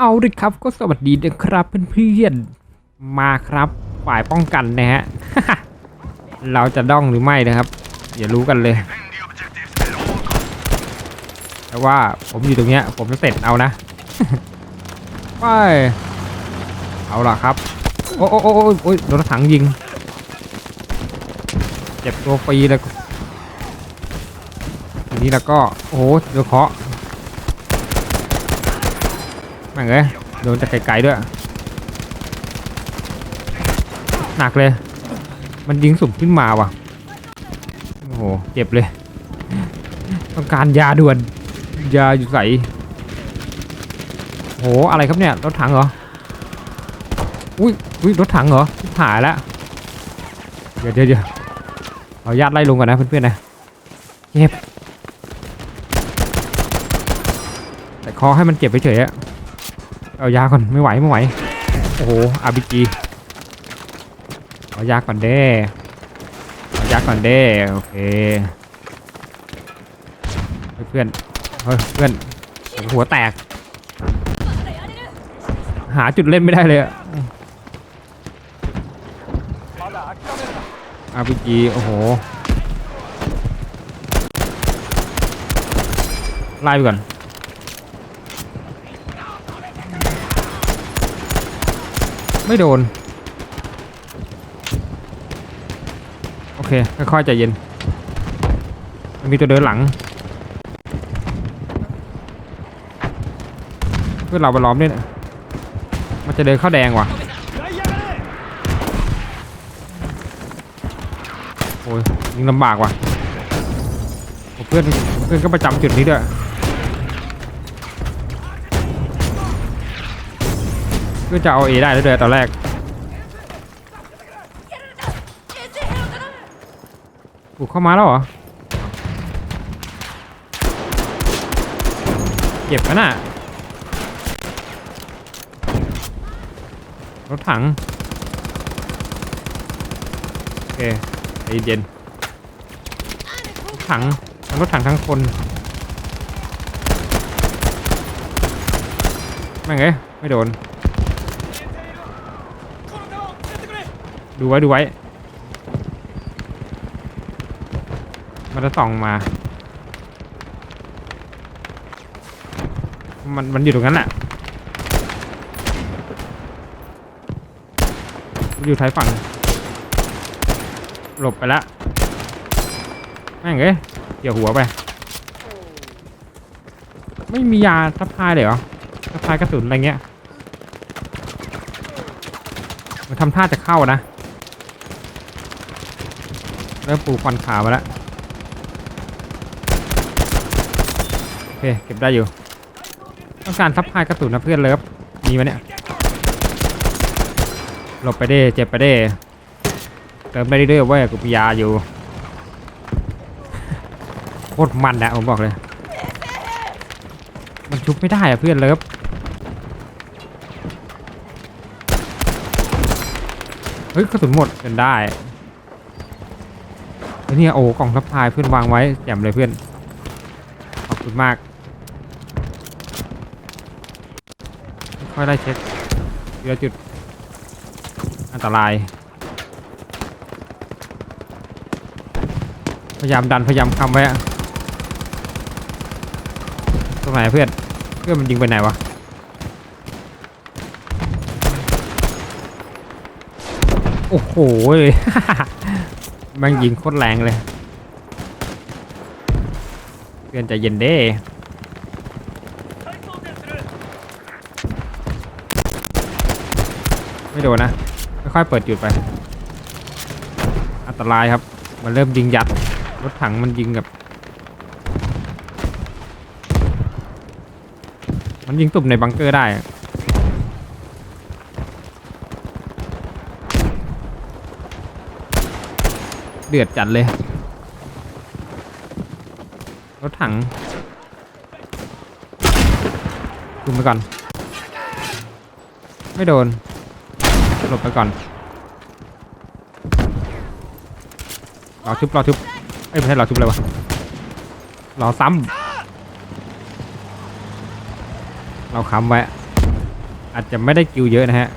เอาดิครับก็สวัสดีนะครับเพื่อนๆมาครับฝ่ายป้องกันนะฮะ เราจะด้องหรือไม่นะครับอย่ารู้กันเลย แต่ว่าผมอยู่ตรงเนี้ย ผมจะเสร็จเอานะ ไป เอาล่ะครับ โอ้โอ้โอ้โอ้โอ้โดนถังยิง เจ็บตัวฟรีเลยทีนี้แล้วก็ โอ้โหเดี๋ยวเคาะ แม่งเอ้ยโดนจากไกลๆด้วย หนักเลย มันยิงสุ่มขึ้นมาว่ะ โอ้โห เจ็บเลย ต้องการยาด่วน ยาอยู่ใสโห อะไรครับเนี่ย รถถังเหรอ อุ้ยอุ้ยรถถังเหรอหายแล้ว เดี๋ยวเดี๋ยวเดี๋ยวขออนุญาตไล่ลงก่อนนะเพื่อนๆนะ เจ็บ แต่คอให้มันเจ็บไปเฉยอะ เอายาก่อนไม่ไหวไม่ไหว โอ้โหอาร์บีจีเอายาก่อนเด้เอายาก่อนเด้โอเคเฮ้ยเพื่อนเฮ้ยเพื่อนหัวแตก หาจุดเล่นไม่ได้เลยอะอาร์บีจีโอ้โหไล่ไปก่อน ไม่โดน โอเค ค่อยๆใจเย็น มันมีตัวเดินหลัง เพื่อเราไปล้อมด้วยนะมันจะเดินเข้าแดงว่ะโอ้ยยิงลำบากว่ะเพื่อนเพื่อนก็ประจำจุดนี้ด้วย เพื่อจะเอาเอได้แล้วด้วยตอนแรกบุกเข้ามาแล้วเหรอ เก็บกันน่ะ รถถัง โอเคใจเย็นรถถังทั้งรถถังทั้งคนแม่งเอ้ยไม่โดน ดูไว้ดูไว้ มันจะส่องมา มันมันอยู่ตรงนั้นแหละอยู่ท้ายฝั่ง หลบไปแล้วแม่งเอ้ยเกี่ยวหัวไป ไม่มียาทับพายเลยเหรอทับพายกระสุนอะไรเงี้ย มันทำท่าจะเข้านะ เริ่มปูควันขาวมาแล้วโอเคเก็บได้อยู่ ต้องการทับพายกระสุนนะเพื่อนเลิฟมีไหมเนี่ยหลบไปเด้เจ็บไปเด้เติมไปเรื่อยๆเว้ยกูมียาอยู่โคตรมันนะผมบอกเลย มันชุบไม่ได้อะเพื่อนเลิฟเฮ้ยกระสุนหมดเป็นได้ เฮ้เนี่ยโอ้กล่องทับพายเพื่อนวางไว้แจ่มเลยเพื่อน ขอบคุณมาก ค่อยได้เช็คทีละจุด อันตราย พยายามดันพยายามคำไว้อะตรงไหนเพื่อน เพื่อนมันยิงไปไหนวะโอ้โห แมันยิงโคตรแรงเลย เพื่อนใจเย็นเด้ไม่โดนนะ ค่อยๆเปิดจุดไป อันตรายครับ มันเริ่มยิงยัด รถถังมันยิงกับมันยิงตุ่มในบังเกอร์ได้ ดือดจัดเลย รถถังคุมไปก่อน ไม่โดน หลบไปก่อนรอชุบรอชุบเอ้ยไม่ใช่รอชุบเลยวะรอซ้ำเราค้ำไว้อาจจะไม่ได้กิวเยอะนะฮะ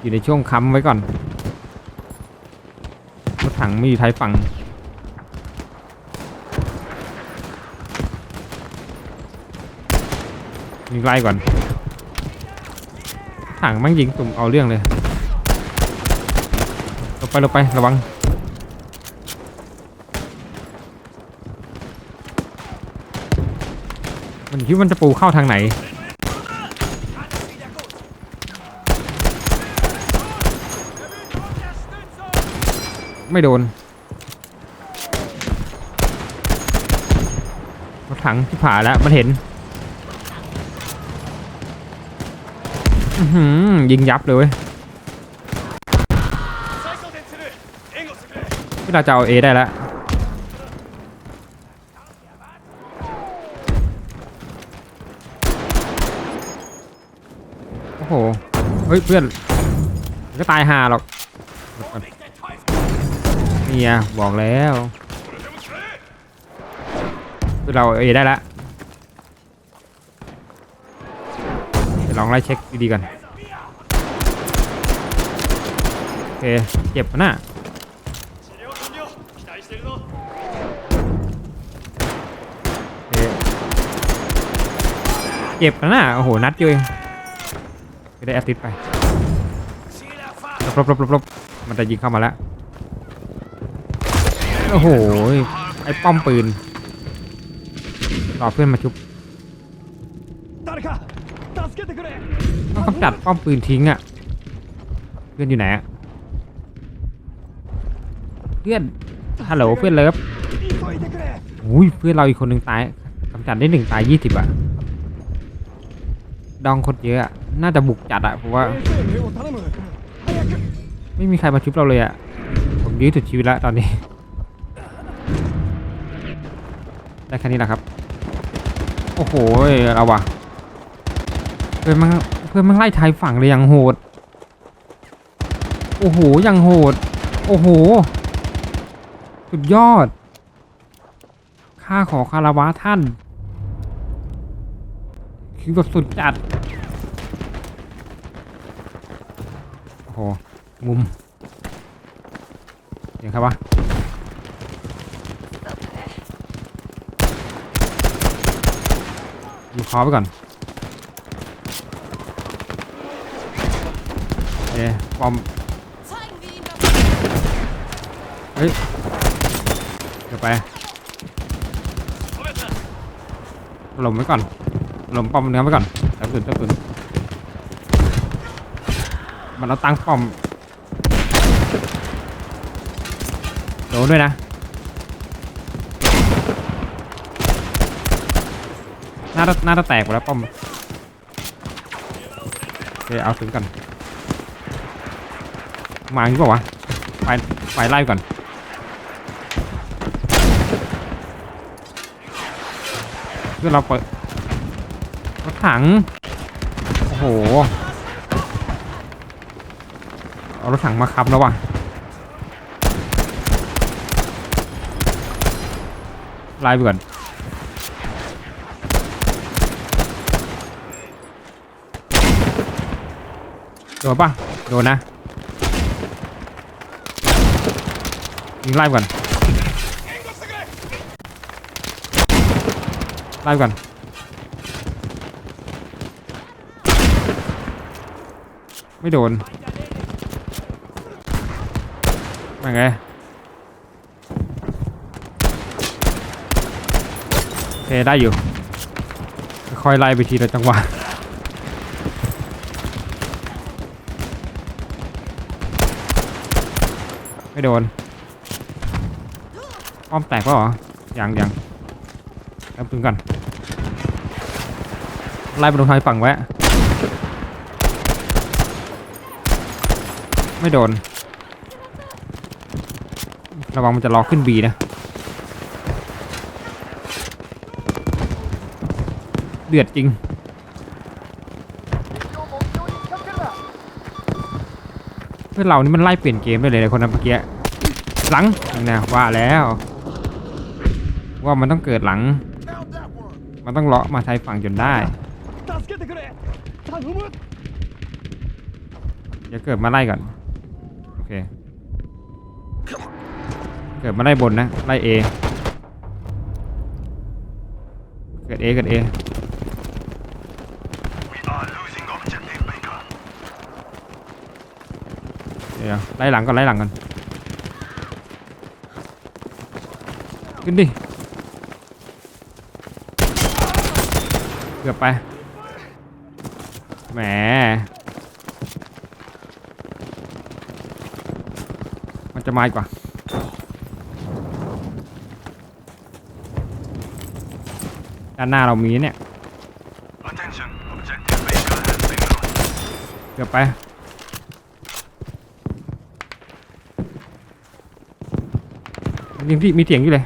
อยู่ในช่วงค้ำไว้ก่อน งไม่อยู่ท้ายฝั่งยิงไล่ก่อน ถังมั่งยิงตุ่มเอาเรื่องเลยลงไปลงไประวังมันคิดว่ามันจะปูเข้าทางไหน ไม่โดนรถถังที่ผ่าแล้วมันเห็นยิงยับเลยเว้ยพี่เราจะเอาเอได้แล้วโอ้โห เฮ้ยเพื่อนมันก็ตายห่าหรอก เนี่ยบอกแล้วเราเอได้ละลองไล่เช็คดีๆกันโอเคเจ็บนะเก็บนะโอ้โห นัดอยู่เองไได้แอตติดไปลบลบลบลบมันจะยิงเข้ามาแล้ว โอ้โห ไอ้ป้อมปืนรอเพื่อนมาชุบต้องกำจัดป้อมปืนทิ้งอะ เพื่อนอยู่ไหนเพื่อน ฮัลโหลเพื่อนเลิฟอุ้ยเพื่อนเราอีกคนหนึ่งตายกำจัดได้หนึ่งตายยี่สิบอะดองคนเยอะอะน่าจะบุกจัดอะผมว่า ไม่มีใครมาชุบเราเลยอะผมยื้อสุดชีวิตแล้วตอนนี้ ได้แค่นี้แหละครับ โอ้โหเอาวะเพื่อนมันเพื่อนมันไล่ชายฝั่งเลยอย่างโหด โอ้โหอย่างโหด โอ้โห สุดยอด ข้าขอคารวะท่าน คือแบบสุดจัด โอ้โห มุมเยังครับวะ ดูคอไปก่อนโอเคปอมเฮ้ยเดี๋ยวไปหลมไว้ก่อนหลมป้อมเนื้อไว้ก่อนจับตุนจับตุนมันเอาตั้งป้อมโดนด้วยนะ น้าจะน้าจะแตกหมดแล้วป้อมโอเคเอาถึงกันมาอย่างนี้ป่าวะไปไปไล่ก่อนเพื่อเราเปิดรถถัง โอ้โห เอารถถังมาคับแล้ววะไล่ไปก่อน นปะโดนนะยิงไล่ก่อนไล่ก่อนไม่โดนว่าไงโอเคได้อยู่ ค่อยไล่ไปทีละจังหวะ ไม่โดนป้อมแตกแล้วเหรอยังยังแป๊บนึงก่อนไล่ไปตรงทางฝั่งไว้ไม่โดน ระวังมันจะล็อกขึ้นบีนะเดือดจริง พื่อนเรานี่มันไล่เปลี่ยนเกมได้เลยคนนั้นเมื่อกี้หลังนะว่าแล้ว ว่ามันต้องเกิดหลัง มันต้องเลาะมาชายฝั่งจนได้เดี๋ยวเกิดมาไล่ก่อนโอเคเกิดมาไล่บนนะไล่เอเกิดเอเกิดเอ ดี๋ยวไล่หลังก่อนไล่หลังก่อนขึ้นดิเกือบไปแหมมันจะมาอีกว่าด้านหน้าเรามีเนี่ยเกือบไป มีพี่มีเสียงอยู่เลย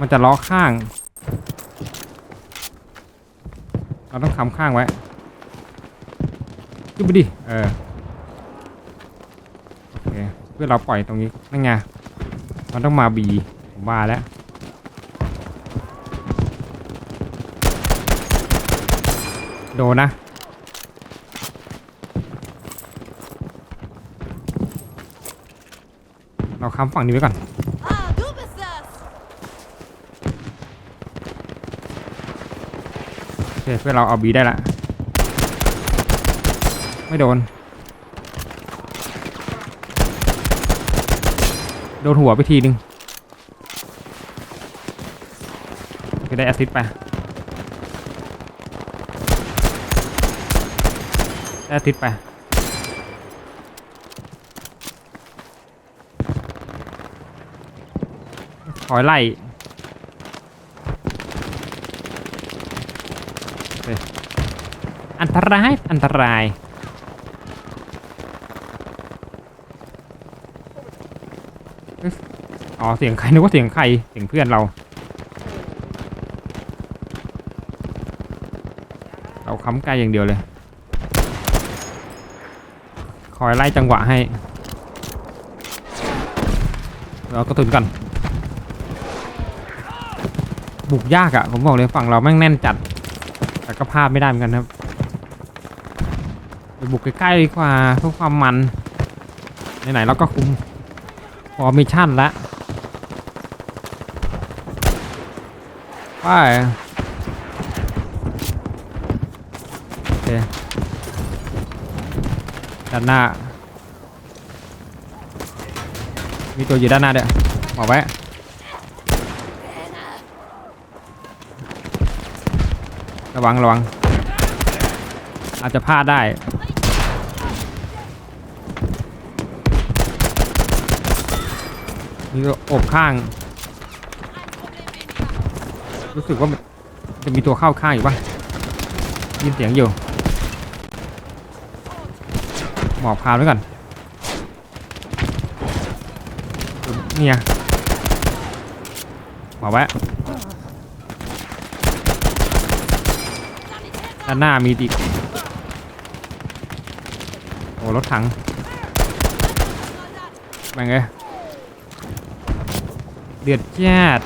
มันจะล้อข้าง เราต้องคำข้างไว้ขึ้นไปดิ เออ โอเค เพื่อเราปล่อยตรงนี้ นั่นไง มันต้องมาบี ผมว่าแล้วโดนนะ เราค้ำฝั่งนี้ไว้ก่อน โอเคเพื่อเราเอาบีได้ละ ไม่โดน โดนหัวไปทีนึงก็ได้แอสซิสไปได้แอสซิสไป คอยไล่อเคอันตราย อันตราย อ๋อ เสียงใคร นึกว่าเสียงใคร เสียงเพื่อนเรา เราค้ำไกลอย่างเดียวเลย คอยไล่จังหวะให้ เราก็ตุนกัน บุกยากอะ่ะ ผมบอกเลยฝั่งเราแม่งแน่นจัด แต่ก็พลาดไม่ได้เหมือนกันครับไปบุกใกล้ๆดีกว่าเพื่อความมันไหนๆเราก็คุมพอมิชั่นแล้วไปโอเคด้านหน้า มีตัวอยู่ด้านหน้าเด้อบอกไว้ ระวังระวัง อาจจะพลาดได้มีตัวอบข้าง รู้สึกว่ามันจะมีตัวเข้าข้างอยู่ปะยินเสียงอยู่ หมอบคานไว้ก่อน เนี่ยหมอบไว้ ด้านหน้ามีอีกโอ้รถถังแม่งเอ้ยเดือดแจ๊ด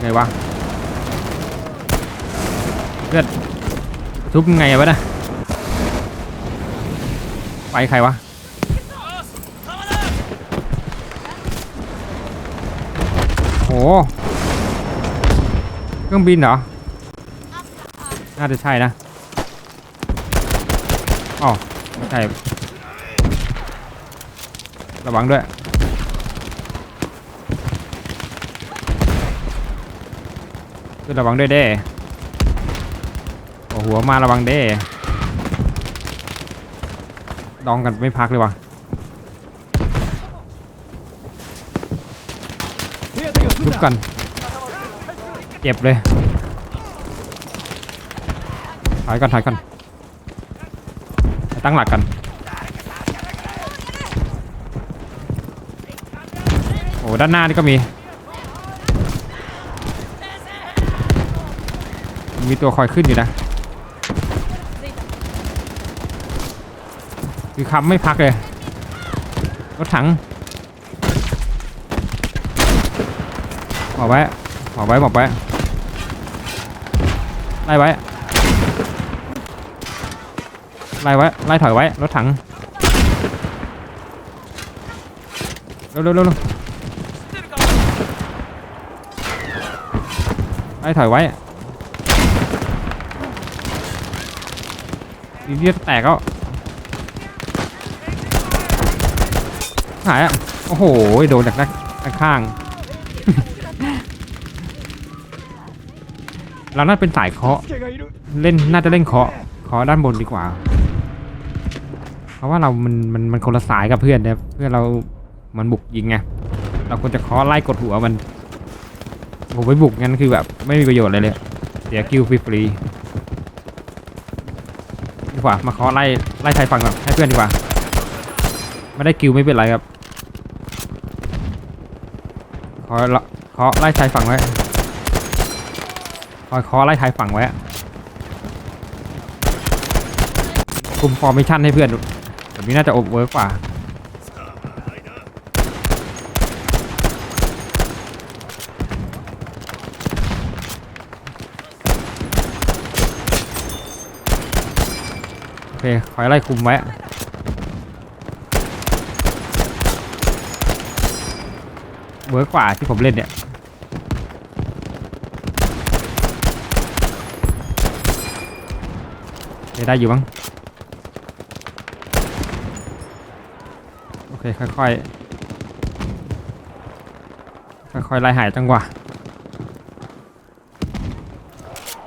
ไงวะเพื่อนทุบไงวะนะไปใครวะ โอ้ เครื่องบินเหรอ น่าจะใช่นะอ๋อไม่ใช่ ระวังด้วย คือระวังด้วยเด้โอ้หัวมาระวังเด้ดองกันไม่พักเลยวะ ทุบกันเจ็บเลยถอยก่อนถอยก่อนตั้งหลักกัน โอ้ด้านหน้านี่ก็มี มีตัวคอยขึ้นอยู่นะ คือคำไม่พักเลย รถถัง อบไว้หมอบไว้หมอบไว้ไล่ไว้ไล่ไว้ไล่ถอยไว้รถถังเร็วเร็วเร็วเร็วไล่ถอยไว้ดีเดียแตกแล้วหายอะโอ้โหโดนจากนด้านข้าง เราน่าเป็นสายเคาะเล่นน่าจะเล่นเคาะเคาะด้านบนดีกว่า เพราะว่าเรามันมันมันคนละสายกับเพื่อนนะเพื่อนเรามันบุกยิงไงเราควรจะเคาะไล่กดหัวมันผมไปบุกงั้นคือแบบไม่มีประโยชน์เลยเลยเสียคิวฟรีดีกว่ามาเคาะไล่ไล่ชายฝั่งแบบให้เพื่อนดีกว่าไม่ได้คิวไม่เป็นไรครับเคาะเคาะไล่ชายฝั่งไว้ คอยคาะไล่ชายฝั่งไว้คุมฟอร์เมชั่นให้เพื่อนแบบนี้น่าจะอบเวิร์กกว่าโอเคคอยไล่คุมไว้เวิร์กกว่าที่ผมเล่นเนี่ย ได้อยู่มั้งโอเคค่อยๆค่อยๆไล่หายจังหวะ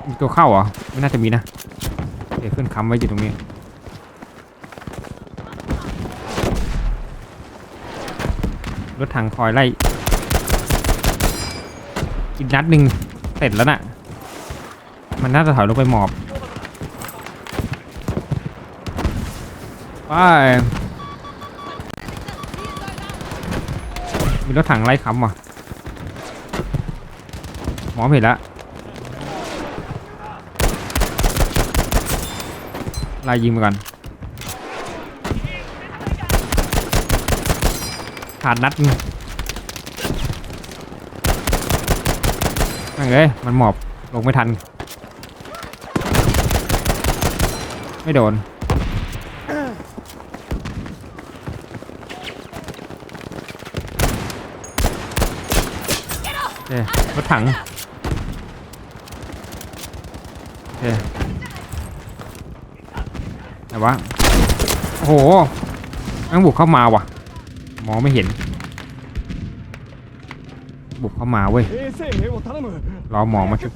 มีตัวเข้าเหรอไม่น่าจะมีนะโอเคขึ้นค้ำไว้อยู่ตรงนี้รถถังคอยไล่อีกนัดหนึ่งเสร็จแล้วน่ะ มันน่าจะถอยลงไปหมอบ ไปมีรถถังไล่ค้ำว่ะหมอเห็นล้วไล่ยิงไปก่อนขาดนัดนั่งเลยมันหมอบลงไม่ทัน ไม่โดน โอเค รถถังเฮ้ยไหนวะโอ้โหนั่งบุกเข้ามาว่ะ มองไม่เห็น บุกเข้ามาเว้ยรอหมอมาชุด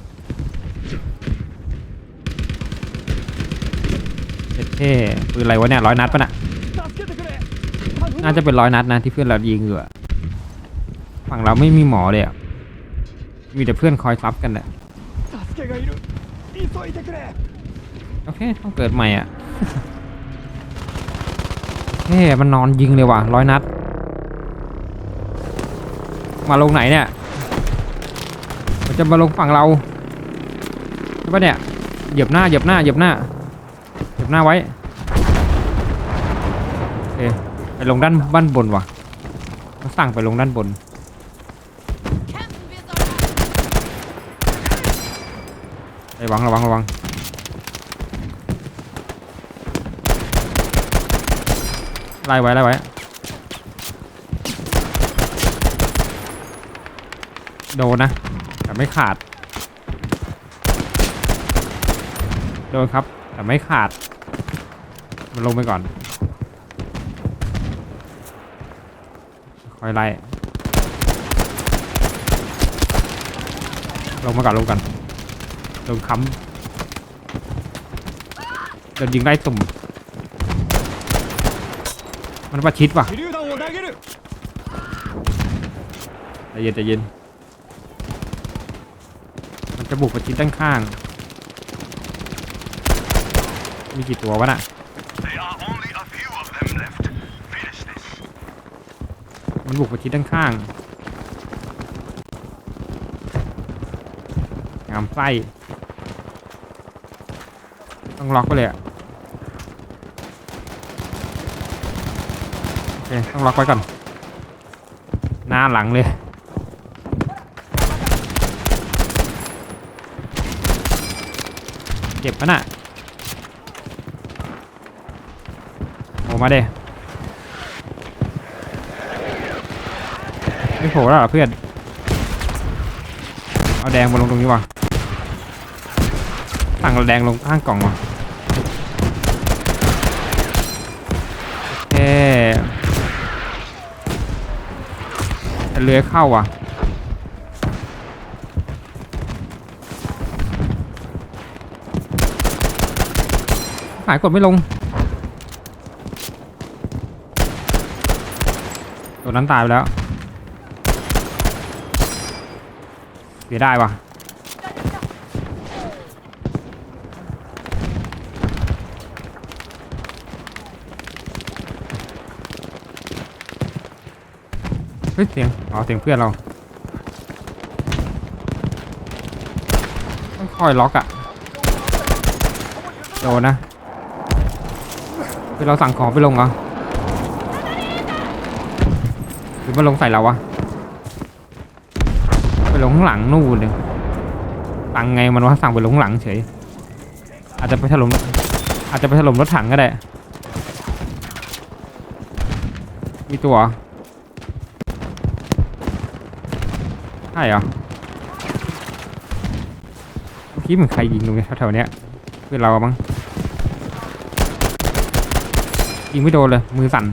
เท่ปืนอะไรวะเนี่ยร้อยนัดปะน่ะน่าจะเป็นร้อยนัดนะที่เพื่อนเรายิงเหรอฝั่งเราไม่มีหมอเลยอะ มีแต่เพื่อนคอยซับกันแหละโอเคต้องเกิดใหม่อะเฮ้มันนอนยิงเลยว่ะร้อยนัด มาลงไหนเนี่ย มันจะมาลงฝั่งเราใช่ปะเนี่ยเหยียบหน้าเหยียบหน้าเหยียบหน้าเหยียบหน้าไว้โอเคไปลงด้านบ้านบนว่ะมันสั่งไปลงด้านบน ระวังระวังระวังไล่ไว้ไล่ไว้โดนนะแต่ไม่ขาด โดนครับ แต่ไม่ขาด มันลงไปก่อนคอยไล่ลงมาก่อนลงก่อน โดนค้ำโดนยิงไล่ตุ่ม มันประชิดว่ะใจเย็นใจเย็น มันจะบุกประชิดด้านข้าง มีกี่ตัววะน่ะมันบุกไปที่ด้านข้าง งามไส้ ต้องล็อกไปเลยอะโอเคต้องล็อกไว้ก่อน หน้าหลังเลยเก็บมันอะโผล่มาเด้ไม่โผล่แล้วเพื่อน เอาแดงมาลงตรงนี้วะตั้งแดงลงข้างกล่องวะ เลื้อยเข้าว่ะหายกดไม่ลง ตัวนั้นตายไปแล้วเสียได้ว่ะ ฮ้ยเสียงอ๋อเสียงเพื่อนเราต้องคอยล็อกอะโดนนะคือเราสั่งของไปลงเหรอหรือมาลงใส่เราวะไปลงข้างหลังนู่นเลยสั่งไงมันว่าสั่งไปลงข้างหลังเฉย อาจจะไปถล่มอาจจะไปถล่มรถถังก็ได้ มีตัวเหรอ ใช่เหรอเมื่อกี้เหมือนใครยิงตรงนี้แถวๆเนี้ยเพื่อนเรามั้งยิงไม่โดนเลย มือสั่น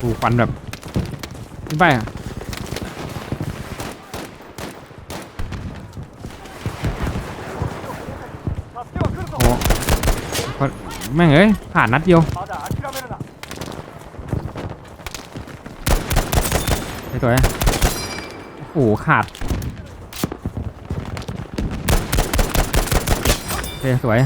ถูกฟันแบบขึ้นไปอะ แม่งเอ้ยผ่านนัดเดียวไปตัวโอ้โหขาดเฮ้คสวย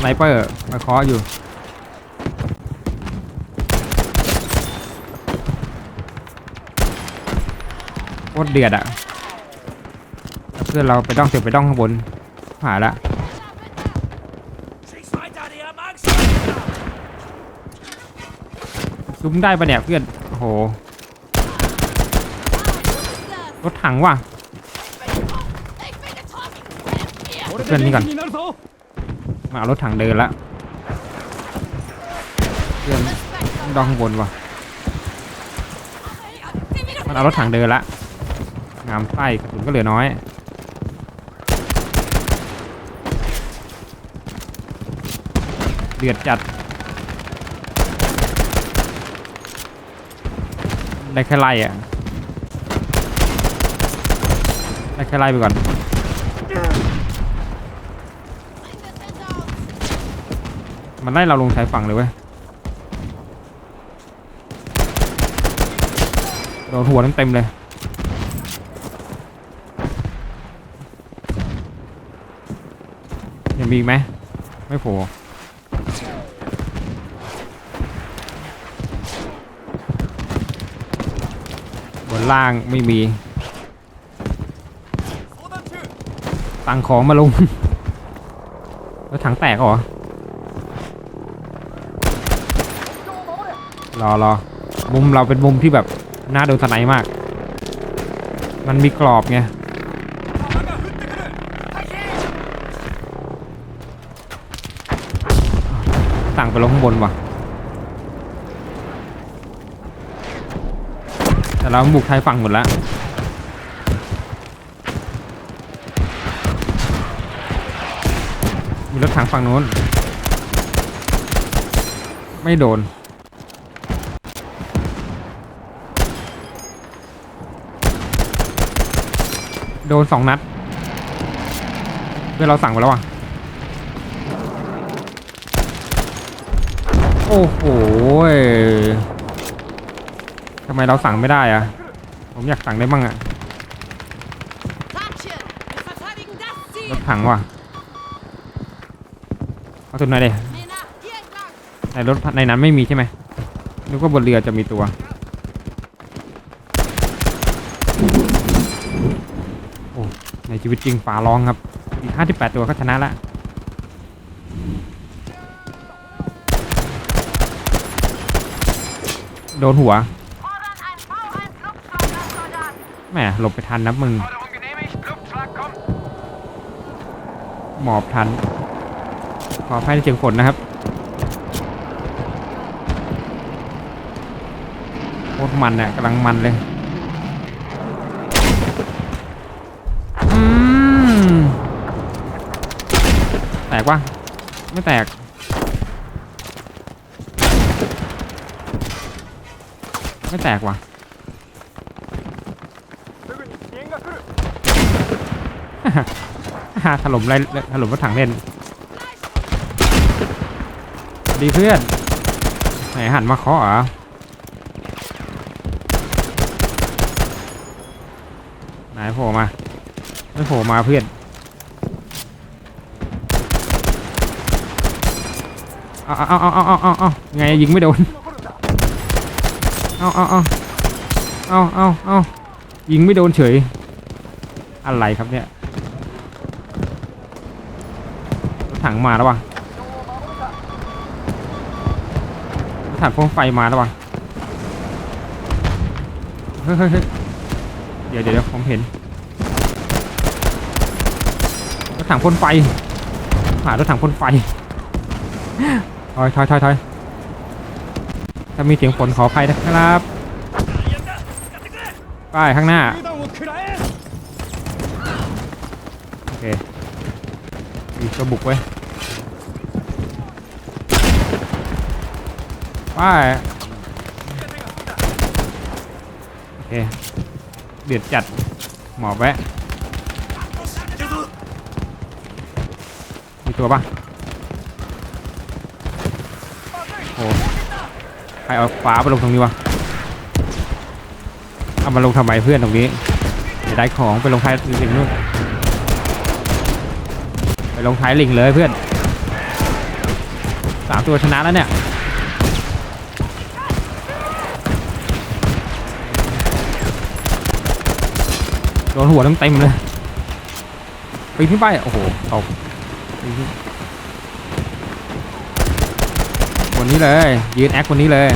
ไนเปอร์มาเคาะอยู่ โคตรเดือดอะเพื่อนเราไปต้องเสียไปต้องข้างบนหาละซุ้มได้ปะเนี่ยเพื่อนโอ้โหรถถังว่ะเพื่อนนี่ก่อนมารถถังเดินละเพื่อนดองข้างบนว่ะมันเอารถถังเดินละามไส้กระสุนก็เหลือน้อยเดือดจัดได้แค่ไล่อะได้แค่ไล่ไปก่อนมันไล่เราลงชายฝั่งเลยเว้ยโดนหัวเต็มๆเลย ยัง มีไหมไม่โผล่บนล่างไม่มี ตังของมาลง แล้วถังแตกเหรอ รอรอมุมเราเป็นมุมที่แบบน่าโดนสไนมาก มันมีกรอบไง ไปลงข้างบนว่ะ แต่เราบุกไทยฝั่งหมดแล้วมีรถถังฝั่งโน้น ไม่โดน โดนสองนัดเพื่อเราสั่งไปแล้วอะ โอ้โหทำไมเราสั่งไม่ได้อะผมอยากสั่งได้บ้างอะรถถังว่ะเอาตัวไหนอยในรถในนั้นไม่มีใช่ไหมนึกว่าบนเรือจะมีตัว โอ้ ในชีวิตจริงฟ้าร้องครับ อีก 58 ตัวก็ชนะละ โดนหัวแหมหลบไปทันนะมึงหมอบทัน ขออภัยในเสียงฝนนะครับโคตรมันเนี่ยกำลังมันเลยแตกวะไม่แตก ไม่แตกว่ะฮ่าถล่มไรถล่มรถถังเล่น ดีเพื่อน ไหนหันมาเคาะอะไหนโผล่มาไม่โผล่มาเพื่อนเอาเอาเอาเอาเอาเอาไงยิงไม่โดน เอาเอาเอาเอาเอาเอายิงไม่โดนเฉย อะไรครับเนี่ยรถถังมาแล้ววะรถถังพ่วงไฟมาแล้ววะเฮ้ยเฮ้ยเฮ้ยเดี๋ยวเดี๋ยวเดี๋ยวผมเห็นรถถังพ่นไฟหารถถังพ่นไฟถอยถอยถอยถอย ถ้ามีเสียงฝนขออภัยนะครับไปข้างหน้า โอเคมีกระบุกไว้ป้ายโอเค เดือดจัด หมอบแวะ มีตัวปะโอ้ ใครเอาฟ้าไปลงตรงนี้วะเอามาลงทำไมเพื่อนตรงนี้เดี๋ยวได้ของไปลงท้ายลิงนู่นไปลงท้ายลิงเลยเพื่อนสามตัวชนะแล้วเนี่ยโดนหัวเต็มเลยปีนขึ้นไปโอ้โหตกปีนขึ้นบ นนี้เลย ยืนแอคบนนี้เลย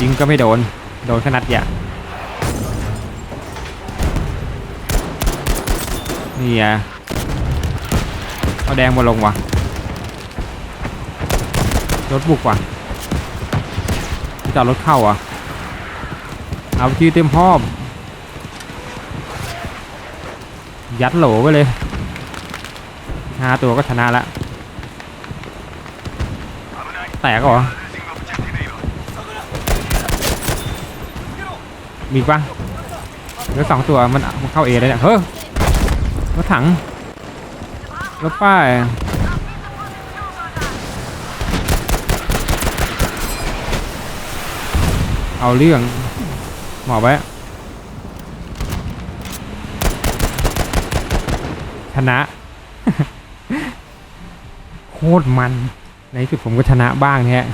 ยิงก็ไม่โดน โดนขนาดใหญ่นี่อะเอาแดงมาลงว่ะรถบุกว่ะจอดรถเข้าอะ เอาที่เต็มพร้อม ยัดโหลไปเลยห้าตัวก็ชนะละ แตกเหรอ มีปะเหลือสองตัวมันมันเข้าเอเลยเนี่ยเฮ้ยรถถังรถป้ายเอาเรื่องหมอบไว้ชนะ โคตรมัน ในที่สุดผมก็ชนะบ้างเนี่ย